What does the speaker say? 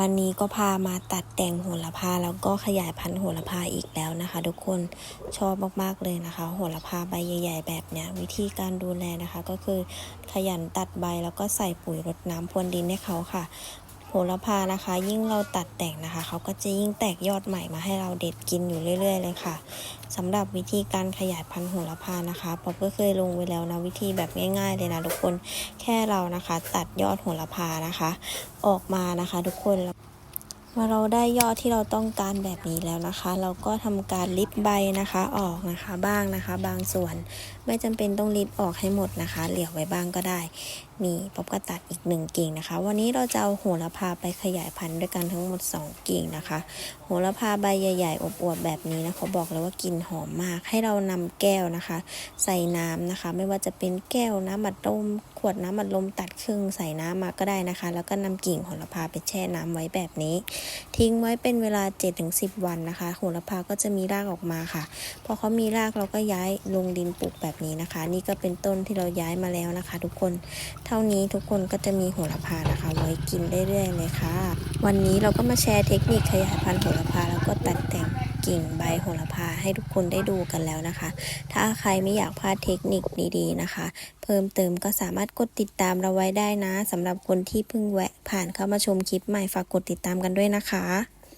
วันนี้ก็พามาตัดแต่งโหระพาแล้วก็ขยายพันธุ์โหระพาอีกแล้วนะคะ ทุกคนชอบมากๆเลยนะคะ โหระพาใบใหญ่ ๆ แบบเนี้ยวิธีการดูแลนะคะ ก็คือขยันตัดใบแล้วก็ใส่ปุ๋ยรดน้ำพรวนดินให้เขาค่ะ หระพานะคะ ยิ่งเราตัดแต่งนะคะ เขาก็จะยิ่งแตกยอดใหม่มาให้เราเด็ดกินอยู่เรื่อย ๆ เลยค่ะสำหรับวิธีการขยายพันธุ์โหระพานะคะป๊อปก็เคยลงไว้แล้วนะวิธีแบบง่าย ๆ เลยนะทุกคนแค่เรานะคะ ตัดยอดโหระพานะคะ ออกมานะคะ ทุกคน เมื่อเราได้ยอดที่เราต้องการแบบนี้แล้วนะคะ เราก็ทำการลิฟใบนะคะออกนะคะบ้างนะคะ บางส่วนไม่จำเป็นต้องลิฟออกให้หมดนะคะ เหลือไว้บ้างก็ได้ นี่ป๊อปก็ตัดอีกหนึ่งกิ่งนะคะ วันนี้เราจะเอาโหระพาไปขยายพันธุ์ด้วยกันทั้งหมด 2 กิ่งนะคะ โหระพาใบใหญ่ๆอบอวบๆแบบนี้นะเขาบอกเลยว่ากลิ่นหอมมาก ให้เรานำแก้วนะคะ ใส่น้ำนะคะ ไม่ว่าจะเป็นแก้วน้ำอัดลมขวดน้ำอัดลมตัดครึ่งใส่น้ำมาก็ได้นะคะ แล้วก็นำกิ่งโหระพาไปแช่น้ำไว้แบบนี้ทิ้งไว้เป็นเวลา 7-10 วันนะคะ โหระพาก็จะมีรากออกมาค่ะ พอเขามีรากเราก็ย้ายลงดินปลูกแบบนี้นะคะ นี่ก็เป็นต้นที่เราย้ายมาแล้วนะคะ ทุกคน เท่านี้ทุกคนก็จะมีโหระพานะคะ ไว้กินเรื่อยๆเลยค่ะ วันนี้เราก็มาแชร์เทคนิคขยายพันธุ์โหระพาแล้วก็ตัดแต่ง กิ่งใบโหระพาให้ทุกคนได้ดูกันแล้วนะคะ ถ้าใครไม่อยากพลาดเทคนิคดีๆนะคะ เพิ่มเติมก็สามารถกดติดตามเราไว้ได้นะสำหรับคนที่เพิ่งแวะผ่านเข้ามาชมคลิปใหม่ฝากกดติดตามกันด้วยนะคะ